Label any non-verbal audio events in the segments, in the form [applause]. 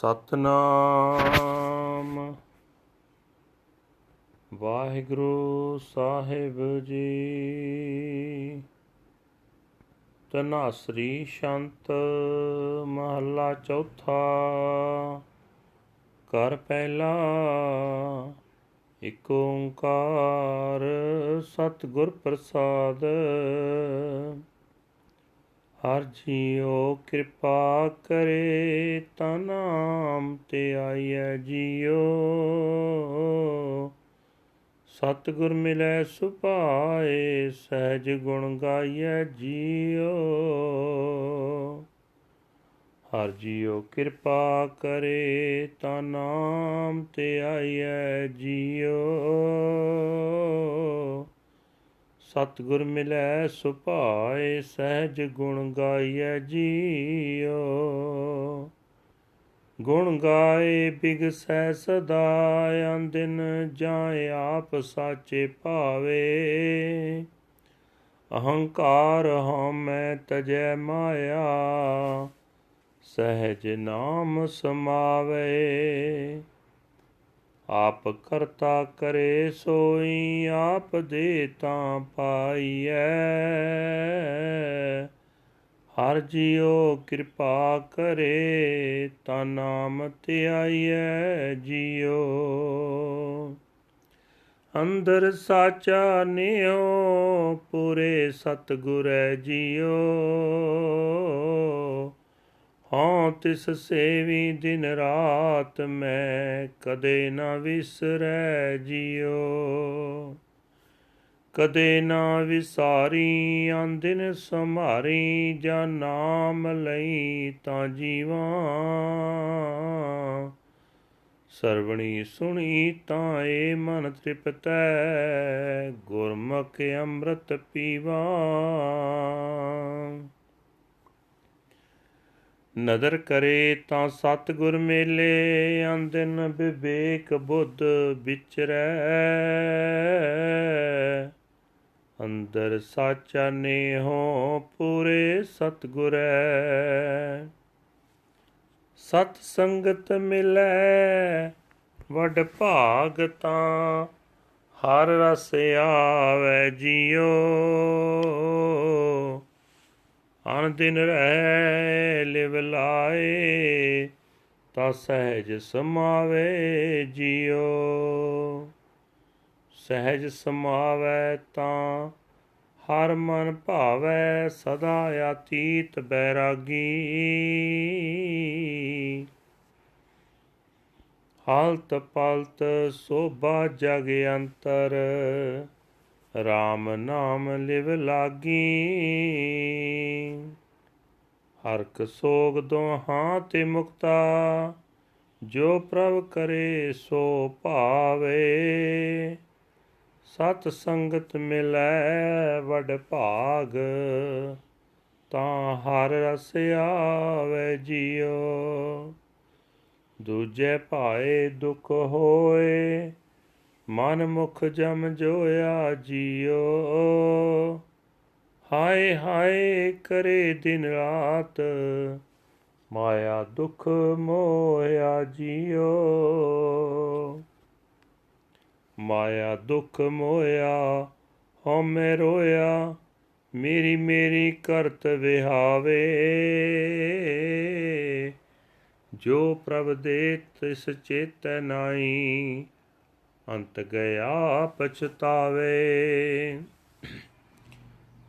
ਸਤਨਾਮ। ਵਾਹਿਗੁਰੂ ਸਾਹਿਬ ਜੀ। ਤਨਾਸਰੀ ਸ਼ੰਤ ਮਹੱਲਾ ਚੌਥਾ। ਕਰ ਪਹਿਲਾ ਇਕ ਓੰਕਾਰ ਸਤਿਗੁਰ ਪ੍ਰਸਾਦ। ਹਰ ਜੀਉ ਕਿਰਪਾ ਕਰੇ ਤਾ ਨਾਮ ਤੇ ਆਈਐ ਜੀਉ। ਸਤਿਗੁਰ ਮਿਲੈ ਸੁਭਾਏ, ਸਹਿਜ ਗੁਣ ਗਾਈਐ ਜੀਉ। ਹਰ ਜੀਉ ਕਿਰਪਾ ਕਰੇ ਤਾ ਨਾਮ ਤੇ ਆਈਐ ਜੀਉ। ਸਤਿਗੁਰ ਮਿਲੈ ਸੁਭਾਏ, ਸਹਿਜ ਗੁਣ ਗਾਈਐ ਜੀਉ। ਗੁਣ ਗਾਏ ਬਿਗਸੈ ਸਦਾ ਅੰਦਿਨ ਜਾਏ ਆਪ ਸਾਚੇ ਭਾਵੇ। ਅਹੰਕਾਰ ਹਉਮੈ ਤਜੈ ਮਾਇਆ, ਸਹਿਜ ਨਾਮ ਸਮਾਵੇ। ਆਪ ਕਰਤਾ ਕਰੇ ਸੋਈ, ਆਪ ਦੇ ਤਾਂ ਪਾਈਐ। ਹਰ ਜੀਉ ਕਿਰਪਾ ਕਰੇ, ਤਾਂ ਨਾਮ ਧਿਆਈਐ ਜੀਉ। ਅੰਦਰ ਸਾਚਾ ਨਿਉ, ਪੂਰੇ ਸਤਗੁਰੈ ਜੀਉ। ਹਾਂ ਤਿਸ ਸੇਵੀ ਦਿਨ ਰਾਤ ਮੈਂ ਕਦੇ ਨਾ ਵਿਸਰੈ ਜਿਉ। ਕਦੇ ਨਾ ਵਿਸਾਰੀ ਆਂਦਿਨ ਸਮਾਰੀ ਜਾਂ ਨਾਮ ਲਈ ਤਾਂ ਜੀਵਾਂ। ਸਰਵਣੀ ਸੁਣੀ ਤਾਂ ਏ ਮਨ ਤ੍ਰਿਪਤੈ, ਗੁਰਮੁਖ ਅੰਮ੍ਰਿਤ ਪੀਵਾ। ਨਦਰ ਕਰੇ ਤਾਂ ਸਤਿਗੁਰ ਮੇਲੇ ਆਂਦਨ ਵਿਵੇਕ ਬੁੱਧ ਵਿਚਰੈ। ਅੰਦਰ ਸਾਚਾ ਨੇਹੋ ਪੂਰੇ ਸਤਿਗੁਰੈ। ਸਤ ਸੰਗਤ ਮਿਲੈ, ਵਡ ਭਾਗ ਤਾਂ ਹਰ ਰਸ ਆਵੇ ਜੀਓ। ਅਨ ਦਿਨ ਰਹਿ ਲਿਵ ਲਾਏ, ਤਾ ਸਹਿਜ ਸਮਾਵੇ ਜਿਉ ਸਹਿਜ ਸਮਾਵੇ ਤਾਂ ਹਰ ਮਨ ਭਾਵੈ, ਸਦਾ ਆਤੀਤ ਬੈਰਾਗੀ। ਹਾਲਤ ਪਲਤ ਸੋਭਾ ਜਗ ਅੰਤਰ RAM ਨਾਮ ਲਿਵ ਲਾਗੀ। ਹਰਕ ਸੋਗ ਦੋਹਾਂ ਤੇ ਮੁਕਤਾ, ਜੋ ਪ੍ਰਭ ਕਰੇ ਸੋ ਭਾਵੇ। ਸਤ ਸੰਗਤ ਮਿਲੈ ਵਡ ਭਾਗ, ਤਾਂ ਹਰ ਰਸ ਆਵੇ ਜਿਉ ਦੂਜੇ ਭਾਏ ਦੁਖ ਹੋਏ, ਮਨ ਮੁਖ ਜਮ ਜੋਇਆ ਜੀਓ। ਹਾਏ ਹਾਏ ਕਰੇ ਦਿਨ ਰਾਤ, ਮਾਇਆ ਦੁਖ ਮੋਇਆ ਜੀਓ। ਮਾਇਆ ਦੁਖ ਮੋਇਆ ਹਉਮੈ ਰੋਇਆ ਮੇਰੀ ਮੇਰੀ ਕਰਤ ਵਿਹਾਵੇ। ਜੋ ਪ੍ਰਭ ਦੇ ਤਿਸ ਚੇਤੈ ਨਾਈ ਅੰਤ ਗਿਆ ਪਛਤਾਵੇ।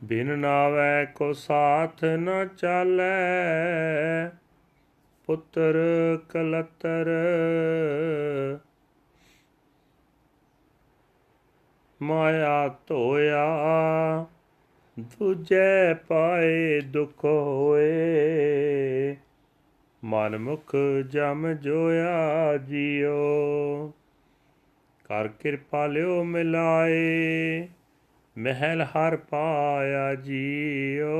ਬਿਨ ਨਾਵੇ ਕੋ ਸਾਥ ਨ ਚਾਲੈ, ਪੁੱਤਰ ਕਲਤਰ। ਮਾਇਆ ਧੋਇਆ, ਦੂਜੇ ਪਾਏ ਦੁਖ ਹੋਏ। ਮਨ ਮੁਖ ਜਮ ਜੋਇਆ ਜਿਉ ਕਰ ਕਿਰਪਾ ਲਿਓ ਮਿਲਾਏ। ਮਹਿਲ ਹਰ ਪਾਇਆ ਜੀਓ।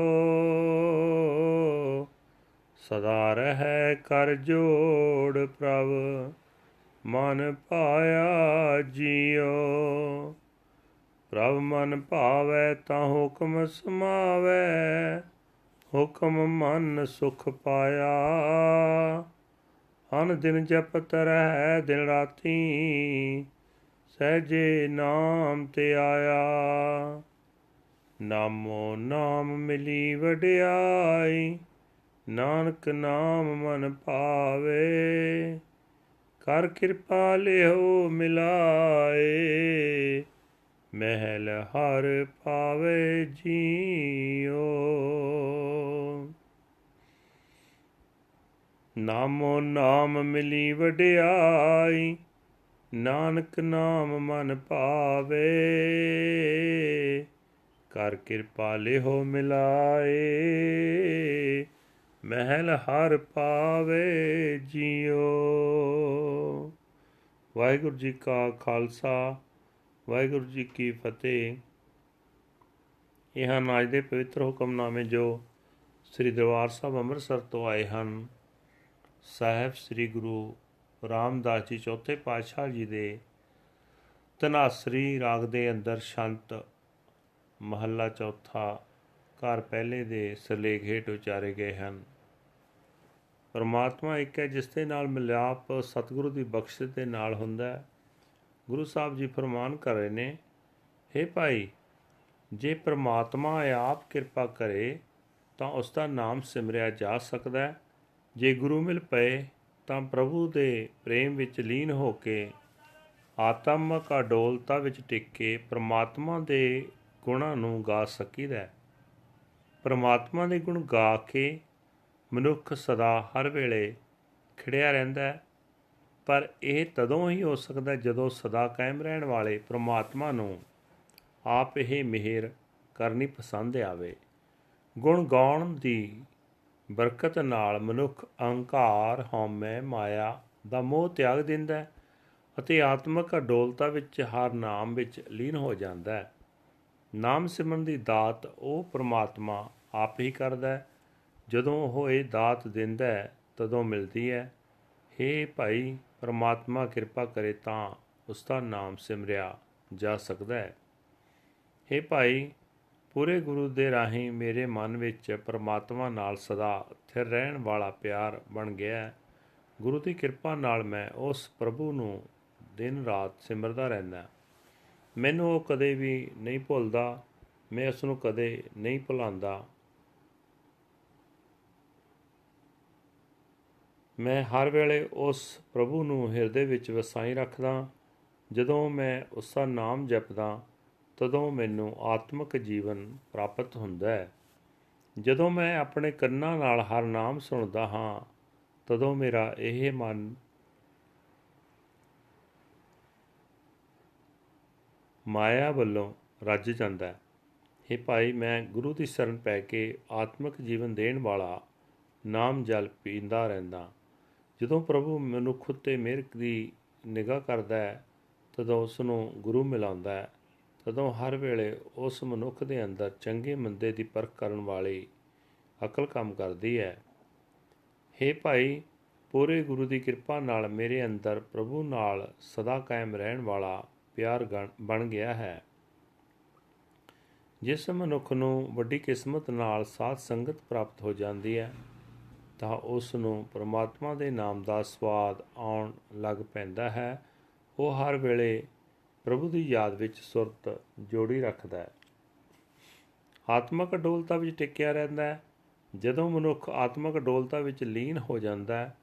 ਸਦਾ ਰਹਿ ਕਰ ਜੋੜ ਪ੍ਰਭ, ਮਨ ਪਾਇਆ ਜੀਓ। ਪ੍ਰਭ, ਮਨ ਭਾਵੈ ਤਾਂ ਹੁਕਮ ਸਮਾਵੈ, ਹੁਕਮ ਮਨ ਸੁਖ ਪਾਇਆ। ਅਨ ਦਿਨ ਜਪਤ ਰਹਿ ਦਿਨ ਰਾਤੀ ਸਹਜੇ ਨਾਮ ਤੇ ਆਇਆ। ਨਾਮੋ ਨਾਮ ਮਿਲੀ ਵਡਿਆਈ, ਨਾਨਕ ਨਾਮ ਮਨ ਭਾਵੇ। ਕਰ ਕਿਰਪਾ ਲਿਓ ਮਿਲਾਏ, ਮਹਿਲ ਹਰ ਪਾਵੇ ਜੀਓ। ਨਾਮੋ ਨਾਮ ਮਿਲੀ ਵਡਿਆਈ ਨਾਨਕ ਨਾਮ ਮਨ ਭਾਵੇ ਕਰ ਕਿਰਪਾ ਲਿਹੋ ਮਿਲਾਏ, ਮਹਿਲ ਹਰ ਪਾਵੇ ਜੀਓ। ਵਾਹਿਗੁਰੂ ਜੀ ਕਾ ਖਾਲਸਾ, ਵਾਹਿਗੁਰੂ ਜੀ ਕੀ ਫਤਿਹ। ਇਹ ਹਨ ਅੱਜ ਦੇ ਪਵਿੱਤਰ ਹੁਕਮਨਾਮੇ ਜੋ ਸ੍ਰੀ ਦਰਬਾਰ ਸਾਹਿਬ ਅੰਮ੍ਰਿਤਸਰ ਤੋਂ ਆਏ ਹਨ, ਸਾਹਿਬ ਸ੍ਰੀ ਗੁਰੂ ਰਾਮਦਾਸ ਜੀ ਚੌਥੇ ਪਾਤਸ਼ਾਹ ਜੀ ਦੇ ਤਨਾਸਰੀ ਰਾਗ ਦੇ ਅੰਦਰ ਸ਼ੰਤ ਮਹੱਲਾ ਚੌਥਾ ਘਰ ਪਹਿਲੇ ਦੇ ਸਰਲੇਖ ਹੇਠ ਉਚਾਰੇ ਗਏ ਹਨ। ਪਰਮਾਤਮਾ ਇੱਕ ਹੈ ਜਿਸ ਦੇ ਨਾਲ ਮਿਲਾਪ ਸਤਿਗੁਰੂ ਦੀ ਬਖਸ਼ਿਸ਼ ਦੇ ਨਾਲ ਹੁੰਦਾ ਹੈ। ਗੁਰੂ ਸਾਹਿਬ ਜੀ ਫਰਮਾਨ ਕਰ ਰਹੇ ਨੇ हे ਭਾਈ, ਜੇ ਪਰਮਾਤਮਾ ਆਪ ਕਿਰਪਾ ਕਰੇ ਤਾਂ ਉਸ ਦਾ ਨਾਮ ਸਿਮਰਿਆ ਜਾ ਸਕਦਾ ਹੈ। ਜੇ ਗੁਰੂ ਮਿਲ ਪਏ ਤਾਂ ਪ੍ਰਭੂ ਦੇ ਪ੍ਰੇਮ ਵਿੱਚ ਲੀਨ ਹੋ ਕੇ ਆਤਮਕ ਅਡੋਲਤਾ ਵਿੱਚ ਟਿਕ ਕੇ ਪ੍ਰਮਾਤਮਾ ਦੇ ਗੁਣਾਂ ਨੂੰ ਗਾ ਸਕੀਦਾ ਹੈ। ਪ੍ਰਮਾਤਮਾ ਦੇ ਗੁਣ ਗਾ ਕੇ ਮਨੁੱਖ ਸਦਾ ਹਰ ਵੇਲੇ ਖਿੜਿਆ ਰਹਿੰਦਾ ਹੈ। ਪਰ ਇਹ ਤਦੋਂ ਹੀ ਹੋ ਸਕਦਾ ਜਦੋਂ ਸਦਾ ਕਾਇਮ ਰਹਿਣ ਵਾਲੇ ਪ੍ਰਮਾਤਮਾ ਨੂੰ ਆਪ ਇਹ ਮਿਹਰ ਕਰਨੀ ਪਸੰਦ ਆਵੇ। ਗੁਣ ਗਾਉਣ ਦੀ ਬਰਕਤ ਨਾਲ ਮਨੁੱਖ ਅਹੰਕਾਰ, ਹਉਮੈ, ਮਾਇਆ ਦਾ ਮੋਹ ਤਿਆਗ ਦਿੰਦਾ ਹੈ ਅਤੇ ਆਤਮਿਕ ਅਡੋਲਤਾ ਵਿੱਚ ਹਰ ਨਾਮ ਵਿੱਚ ਲੀਨ ਹੋ ਜਾਂਦਾ ਹੈ। ਨਾਮ ਸਿਮਰਨ ਦੀ ਦਾਤ ਉਹ ਪ੍ਰਮਾਤਮਾ ਆਪ ਹੀ ਕਰਦਾ ਹੈ। ਜਦੋਂ ਉਹ ਇਹ ਦਾਤ ਦਿੰਦਾ ਹੈ, ਤਦੋਂ ਮਿਲਦੀ ਹੈ हे ਭਾਈ, ਪ੍ਰਮਾਤਮਾ ਕਿਰਪਾ ਕਰੇ ਤਾਂ ਉਸ ਦਾ ਨਾਮ ਸਿਮਰਿਆ ਜਾ ਸਕਦਾ ਹੈ। हे ਭਾਈ ਪੂਰੇ ਗੁਰੂ ਦੇ ਰਾਹੀਂ ਮੇਰੇ ਮਨ ਵਿੱਚ ਪਰਮਾਤਮਾ ਨਾਲ ਸਦਾ ਸਥਿਰ ਰਹਿਣ ਵਾਲਾ ਪਿਆਰ ਬਣ ਗਿਆ ਗੁਰੂ ਦੀ ਕਿਰਪਾ ਨਾਲ ਮੈਂ ਉਸ ਪ੍ਰਭੂ ਨੂੰ ਦਿਨ ਰਾਤ ਸਿਮਰਦਾ ਰਹਿੰਦਾ ਮੈਨੂੰ ਉਹ ਕਦੇ ਵੀ ਨਹੀਂ ਭੁੱਲਦਾ, ਮੈਂ ਉਸ ਨੂੰ ਕਦੇ ਨਹੀਂ ਭੁਲਾਉਂਦਾ। ਮੈਂ ਹਰ ਵੇਲੇ ਉਸ ਪ੍ਰਭੂ ਨੂੰ ਹਿਰਦੇ ਵਿੱਚ ਵਸਾਈ ਰੱਖਦਾ ਜਦੋਂ ਮੈਂ ਉਸ ਦਾ ਨਾਮ ਜਪਦਾ ਤਦੋਂ ਮੈਨੂੰ ਆਤਮਿਕ ਜੀਵਨ ਪ੍ਰਾਪਤ ਹੁੰਦਾ ਹੈ। ਜਦੋਂ ਮੈਂ ਆਪਣੇ ਕੰਨਾਂ ਨਾਲ ਹਰ ਨਾਮ ਸੁਣਦਾ ਹਾਂ, ਤਦੋਂ ਮੇਰਾ ਇਹ ਮਨ ਮਾਇਆ ਵੱਲੋਂ ਰੱਜ ਜਾਂਦਾ ਹੈ। हे ਭਾਈ, ਮੈਂ ਗੁਰੂ ਦੀ ਸ਼ਰਨ ਪੈ ਕੇ ਆਤਮਿਕ ਜੀਵਨ ਦੇਣ ਵਾਲਾ ਨਾਮ ਜਲ ਪੀਂਦਾ ਰਹਿੰਦਾ ਜਦੋਂ ਪ੍ਰਭੂ ਮਨੁੱਖ ਉੱਤੇ ਮਿਹਰ ਦੀ ਨਿਗਾਹ ਕਰਦਾ ਹੈ, ਤਦੋਂ ਉਸ ਨੂੰ ਗੁਰੂ ਮਿਲਾਉਂਦਾ ਹੈ। ਤਦੋਂ ਹਰ ਵੇਲੇ ਉਸ ਮਨੁੱਖ ਦੇ ਅੰਦਰ ਚੰਗੇ ਮੰਦੇ ਦੀ ਪਰਖ ਕਰਨ ਵਾਲੀ ਅਕਲ ਕੰਮ ਕਰਦੀ ਹੈ। हे ਭਾਈ, ਪੂਰੇ ਗੁਰੂ ਦੀ ਕਿਰਪਾ ਨਾਲ ਮੇਰੇ ਅੰਦਰ ਪ੍ਰਭੂ ਨਾਲ ਸਦਾ ਕਾਇਮ ਰਹਿਣ ਵਾਲਾ ਪਿਆਰ ਬਣ ਗਿਆ ਹੈ। ਜਿਸ ਮਨੁੱਖ ਨੂੰ ਵੱਡੀ ਕਿਸਮਤ ਨਾਲ ਸਾਧ ਸੰਗਤ ਪ੍ਰਾਪਤ ਹੋ ਜਾਂਦੀ ਹੈ, ਤਾਂ ਉਸ ਨੂੰ ਪ੍ਰਮਾਤਮਾ ਦੇ ਨਾਮ ਦਾ ਸਵਾਦ ਆਉਣ ਲੱਗ ਪੈਂਦਾ ਹੈ। ਉਹ ਹਰ ਵੇਲੇ ਪ੍ਰਭੂ ਦੀ ਯਾਦ ਵਿੱਚ ਸੁਰਤ ਜੋੜੀ ਰੱਖਦਾ ਹੈ। ਆਤਮਿਕ ਅਡੋਲਤਾ ਵਿੱਚ ਟਿਕਿਆ ਰਹਿੰਦਾ ਹੈ। ਜਦੋਂ ਮਨੁੱਖ ਆਤਮਕ ਅਡੋਲਤਾ ਵਿੱਚ ਲੀਨ ਹੋ ਜਾਂਦਾ ਹੈ,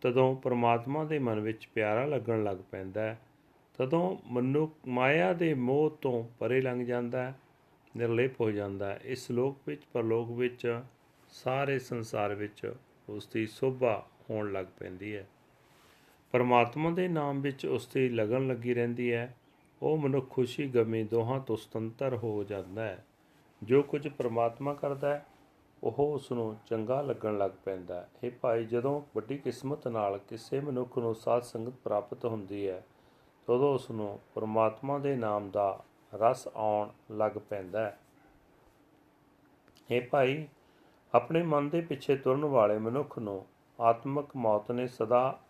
ਤਦੋਂ ਪਰਮਾਤਮਾ ਦੇ ਮਨ ਵਿੱਚ ਪਿਆਰਾ ਲੱਗਣ ਲੱਗ ਪੈਂਦਾ ਹੈ। ਤਦੋਂ ਮਨੁੱਖ ਮਾਇਆ ਦੇ ਮੋਹ ਤੋਂ ਪਰੇ ਲੰਘ ਜਾਂਦਾ ਹੈ, ਨਿਰਲੇਪ ਹੋ ਜਾਂਦਾ ਹੈ। ਇਸ ਲੋਕ ਵਿੱਚ, ਪਰਲੋਕ ਵਿੱਚ, ਸਾਰੇ ਸੰਸਾਰ ਵਿੱਚ ਉਸ ਦੀ ਸੋਭਾ ਹੋਣ ਲੱਗ ਪੈਂਦੀ ਹੈ। ਪਰਮਾਤਮਾ ਦੇ ਨਾਮ ਵਿੱਚ ਉਸ ਦੀ ਲਗਨ ਲੱਗੀ ਰਹਿੰਦੀ ਹੈ। ਉਹ ਮਨੁੱਖ ਖੁਸ਼ੀ ਗਮੀ ਦੋਹਾਂ ਤੋਂ ਸੁਤੰਤਰ ਹੋ ਜਾਂਦਾ ਹੈ। ਜੋ ਕੁਝ ਪਰਮਾਤਮਾ ਕਰਦਾ ਹੈ, ਉਹ ਉਸ ਨੂੰ ਚੰਗਾ ਲੱਗਣ ਲੱਗ ਪੈਂਦਾ ਹੈ। ਇਹ ਭਾਈ, ਜਦੋਂ ਵੱਡੀ ਕਿਸਮਤ ਨਾਲ ਕਿਸੇ ਮਨੁੱਖ ਨੂੰ ਸਾਧ ਸੰਗਤ ਪ੍ਰਾਪਤ ਹੁੰਦੀ ਹੈ, ਤਦੋਂ ਉਸ ਨੂੰ ਪਰਮਾਤਮਾ ਦੇ ਨਾਮ ਦਾ ਰਸ ਆਉਣ ਲੱਗ ਪੈਂਦਾ ਹੈ। ਇਹ ਭਾਈ, ਆਪਣੇ ਮਨ ਦੇ ਪਿੱਛੇ ਤੁਰਨ ਵਾਲੇ ਮਨੁੱਖ ਨੂੰ ਆਤਮਿਕ ਮੌਤ ਨੇ ਸਦਾ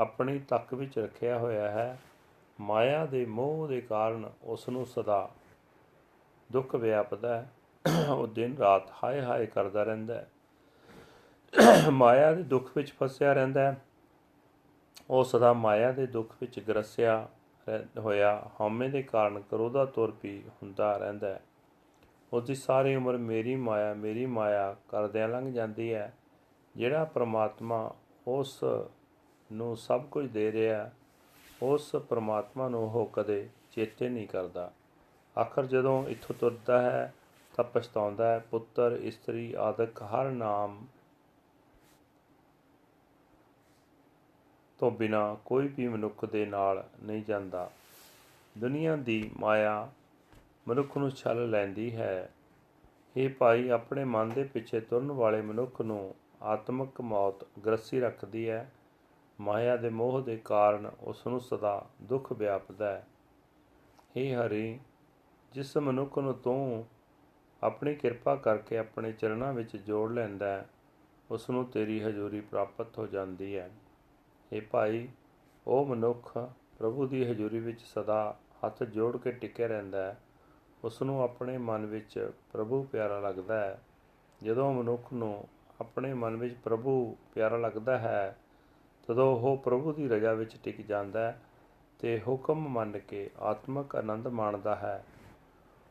ਆਪਣੀ ਤੱਕ ਵਿੱਚ ਰੱਖਿਆ ਹੋਇਆ ਹੈ। ਮਾਇਆ ਦੇ ਮੋਹ ਦੇ ਕਾਰਨ ਉਸ ਨੂੰ ਸਦਾ ਦੁੱਖ ਵਿਆਪਦਾ ਹੈ। ਉਹ ਦਿਨ ਰਾਤ ਹਾਏ ਹਾਏ ਕਰਦਾ ਰਹਿੰਦਾ ਹੈ। ਮਾਇਆ ਦੇ ਦੁੱਖ ਵਿੱਚ ਫਸਿਆ ਰਹਿੰਦਾ ਹੈ। ਉਹ ਸਦਾ ਮਾਇਆ ਦੇ ਦੁੱਖ ਵਿੱਚ ਗਰਸਿਆ ਰਹਿ- ਹੋਇਆ ਹਉਮੈ ਦੇ ਕਾਰਨ ਕਰੋਧਾ ਤੁਰ ਪੀ ਹੁੰਦਾ ਰਹਿੰਦਾ ਹੈ। ਉਹਦੀ ਸਾਰੀ ਉਮਰ ਮੇਰੀ ਮਾਇਆ ਮੇਰੀ ਮਾਇਆ ਕਰਦਿਆਂ ਲੰਘ ਜਾਂਦੀ ਹੈ। ਜਿਹੜਾ ਪ੍ਰਮਾਤਮਾ ਉਸ ਨੂੰ ਸਭ ਕੁਝ ਦੇ ਰਿਹਾ ਉਸ ਪਰਮਾਤਮਾ ਨੂੰ ਉਹ ਕਦੇ ਚੇਤੇ ਨਹੀਂ ਕਰਦਾ। ਆਖਰ ਜਦੋਂ ਇੱਥੋਂ ਤੁਰਦਾ ਹੈ, ਤਾਂ ਪਛਤਾਉਂਦਾ ਹੈ, ਪੁੱਤਰ, ਇਸਤਰੀ, ਆਦਿਕ, ਹਰ ਨਾਮ ਤੋਂ ਬਿਨਾ ਕੋਈ ਵੀ ਮਨੁੱਖ ਦੇ ਨਾਲ ਨਹੀਂ ਜਾਂਦਾ। ਦੁਨੀਆ ਦੀ ਮਾਇਆ ਮਨੁੱਖ ਨੂੰ ਛਲ ਲੈਂਦੀ ਹੈ। ਇਹ ਭਾਈ, ਆਪਣੇ ਮਨ ਦੇ ਪਿੱਛੇ ਤੁਰਨ ਵਾਲੇ ਮਨੁੱਖ ਨੂੰ ਆਤਮਿਕ ਮੌਤ ਗ੍ਰਸੀ ਰੱਖਦੀ ਹੈ। ਮਾਇਆ ਦੇ ਮੋਹ ਦੇ ਕਾਰਨ ਉਸ ਨੂੰ ਸਦਾ ਦੁੱਖ ਵਿਆਪਦਾ ਹੈ। ਹੇ ਹਰੀ, ਜਿਸ ਮਨੁੱਖ ਨੂੰ ਤੂੰ ਆਪਣੀ ਕਿਰਪਾ ਕਰਕੇ ਆਪਣੇ ਚਰਨਾਂ ਵਿੱਚ ਜੋੜ ਲੈਂਦਾ ਹੈ ਉਸ ਨੂੰ ਤੇਰੀ ਹਜ਼ੂਰੀ ਪ੍ਰਾਪਤ ਹੋ ਜਾਂਦੀ ਹੈ। ਇਹ ਭਾਈ ਉਹ ਮਨੁੱਖ, ਪ੍ਰਭੂ ਦੀ ਹਜ਼ੂਰੀ ਵਿੱਚ ਸਦਾ ਹੱਥ ਜੋੜ ਕੇ ਟਿਕਿਆ ਰਹਿੰਦਾ ਹੈ ਉਸ ਨੂੰ ਆਪਣੇ ਮਨ ਵਿੱਚ ਪ੍ਰਭੂ ਪਿਆਰਾ ਲੱਗਦਾ ਹੈ। ਜਦੋਂ ਮਨੁੱਖ ਨੂੰ ਆਪਣੇ ਮਨ ਵਿੱਚ ਪ੍ਰਭੂ ਪਿਆਰਾ ਲੱਗਦਾ ਹੈ ਜਦੋਂ ਉਹ ਪ੍ਰਭੂ ਦੀ ਰਜ਼ਾ ਵਿੱਚ ਟਿਕ ਜਾਂਦਾ ਹੈ ਤੇ ਹੁਕਮ ਮੰਨ ਕੇ ਆਤਮਿਕ ਆਨੰਦ ਮਾਣਦਾ ਹੈ।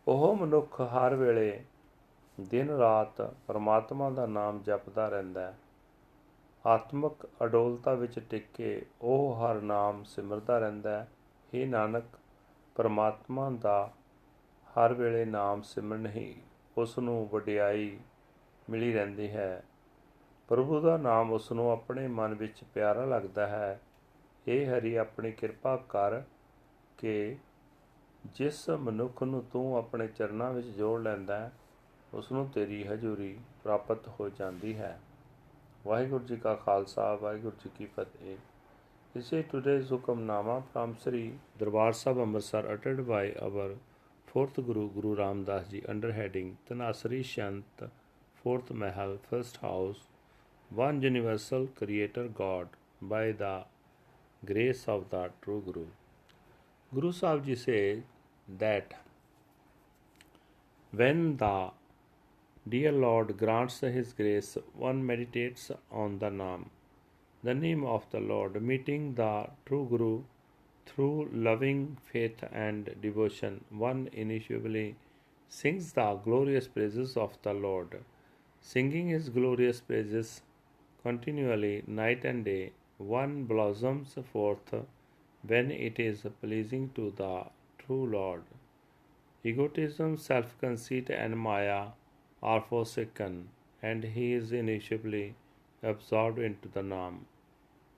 ਉਹ ਮਨੁੱਖ ਹਰ ਵੇਲੇ ਦਿਨ ਰਾਤ ਪਰਮਾਤਮਾ ਦਾ ਨਾਮ ਜਪਦਾ ਰਹਿੰਦਾ ਹੈ। ਆਤਮਿਕ ਅਡੋਲਤਾ ਵਿੱਚ ਟਿਕ ਕੇ ਉਹ ਹਰ ਨਾਮ ਸਿਮਰਦਾ ਰਹਿੰਦਾ ਹੈ। हे ਨਾਨਕ, ਪਰਮਾਤਮਾ ਦਾ ਹਰ ਵੇਲੇ ਨਾਮ ਸਿਮਰਨ ਹੀ ਉਸ ਨੂੰ ਵਡਿਆਈ ਮਿਲੀ ਰਹਿੰਦੀ ਹੈ। ਪ੍ਰਭੂ ਦਾ ਨਾਮ ਉਸ ਨੂੰ ਆਪਣੇ ਮਨ ਵਿੱਚ ਪਿਆਰਾ ਲੱਗਦਾ ਹੈ ਇਹ ਹਰੀ ਆਪਣੀ ਕਿਰਪਾ ਕਰ ਕਿ ਜਿਸ ਮਨੁੱਖ ਨੂੰ ਤੂੰ ਆਪਣੇ ਚਰਨਾਂ ਵਿੱਚ ਜੋੜ ਲੈਂਦਾ ਹੈ ਉਸ ਨੂੰ ਤੇਰੀ ਹਜ਼ੂਰੀ ਪ੍ਰਾਪਤ ਹੋ ਜਾਂਦੀ ਹੈ ਵਾਹਿਗੁਰੂ ਜੀ ਕਾ ਖਾਲਸਾ ਵਾਹਿਗੁਰੂ ਜੀ ਕੀ ਫਤਿਹ This is today's Hukamnama from Sri Darbar Sahib Amritsar uttered by our fourth Guru Guru Ram Das Ji under heading Tanasri Shant Fourth Mahal First House One Universal Creator God by the grace of the True Guru. Guru Sahib says that when the dear Lord grants His grace, one meditates on the Naam, the name of the Lord, meeting the true Guru through loving faith and devotion. One initially sings the glorious praises of the Lord, singing His glorious praises continually, night and day. One blossoms forth when it is pleasing to the true Lord. Egotism, self conceit, and Maya are forsaken, and he is initially absorbed into the Nam.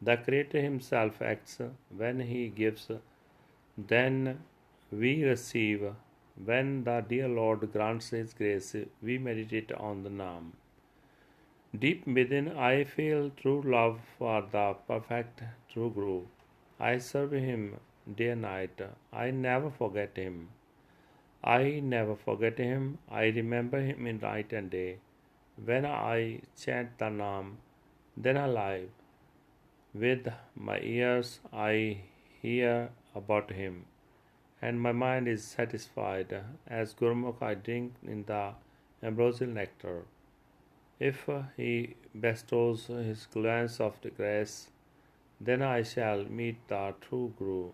The Creator Himself acts when He gives, then we receive. When the dear Lord grants His grace, we meditate on the Nam. Deep within, I feel true love for the perfect true Guru. I serve Him day and night. I never forget Him. I never forget him. I remember him in night and day. When I chant the Naam, then I live. With my ears I hear about him, and my mind is satisfied. As Gurmukh I drink in the ambrosial nectar. If uh, he bestows his glance of the grace, then I shall meet the true Guru.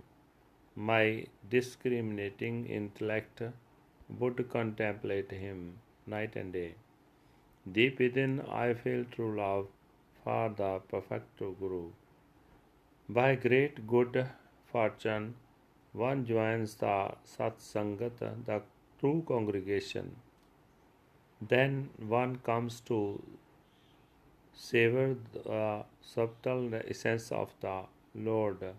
My discriminating intellect would contemplate him night and day. Deep within, I feel true love for the perfect Guru. By great good fortune, one joins the Sat Sangat, the true congregation. Then one comes to savor the uh, subtle essence of the Lord.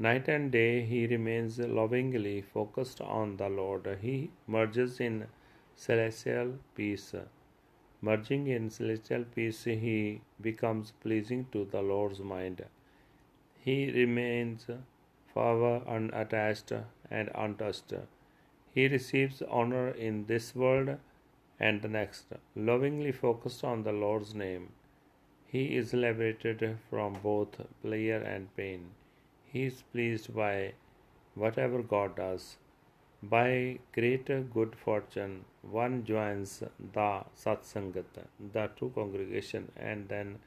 Night and day he remains lovingly focused on the Lord. He merges in celestial peace. Merging in celestial peace, he becomes pleasing to the Lord's mind. He remains forever unattached and untouched. He receives honor in this world and the next. Lovingly focused on the Lord's name, he is liberated from both pleasure and pain. He is pleased by whatever God does. By great good fortune, one joins the Satsangat, the true congregation, and then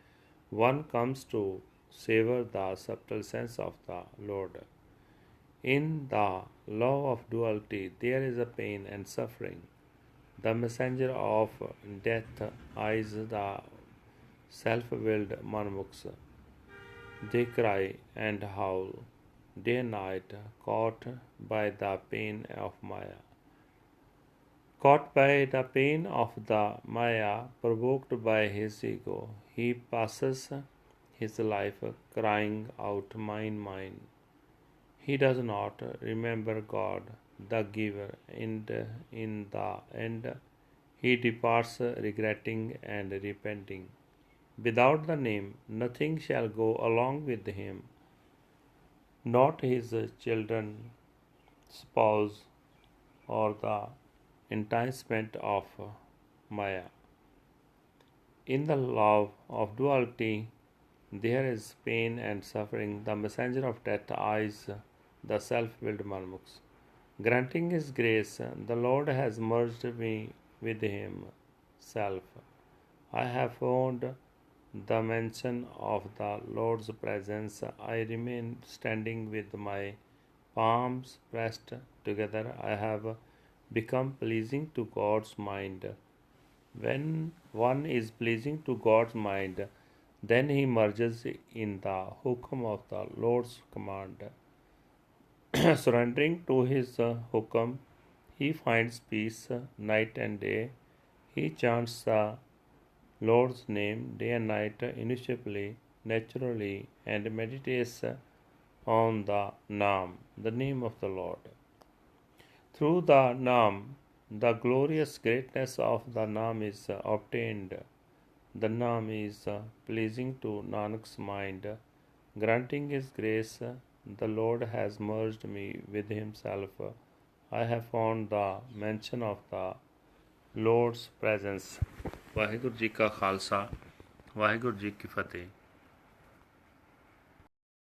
one comes to savor the subtle sense of the Lord. In the law of duality, there is a pain and suffering. The messenger of death is the self willed Manmukhs. They cry and howl day and night, caught by the pain of Maya. Caught by the pain of the Maya, provoked by his ego, he passes his life crying out, Mine, mine. He does not remember God, the giver, and in the end, he departs regretting and repenting. Without the name, nothing shall go along with him, not his children, spouse, or the enticement of Maya. In the love of duality, there is pain and suffering. The messenger of death eyes the self willed Marmuks. Granting his grace, the Lord has merged me with himself. I have found the mention of the Lord's presence. I remain standing with my palms pressed together. I have become pleasing to God's mind. When one is pleasing to God's mind, then he merges in the hukum of the Lord's command. [coughs] Surrendering to his uh, hukum, he finds peace uh, night and day. He chants the Lord's name day and night uh, initially, naturally, and meditates uh, on the Naam, the name of the Lord. Through the Naam, the glorious greatness of the Naam is uh, obtained. The Naam is uh, pleasing to Nanak's mind. Granting his grace, uh, the Lord has merged me with himself. I have found the mention of the Lord's presence. Waheguru ji ਕਾ ਖਾਲਸਾ ਵਾਹਿਗੁਰੂ ਜੀ ਕੀ ਫਤਿਹ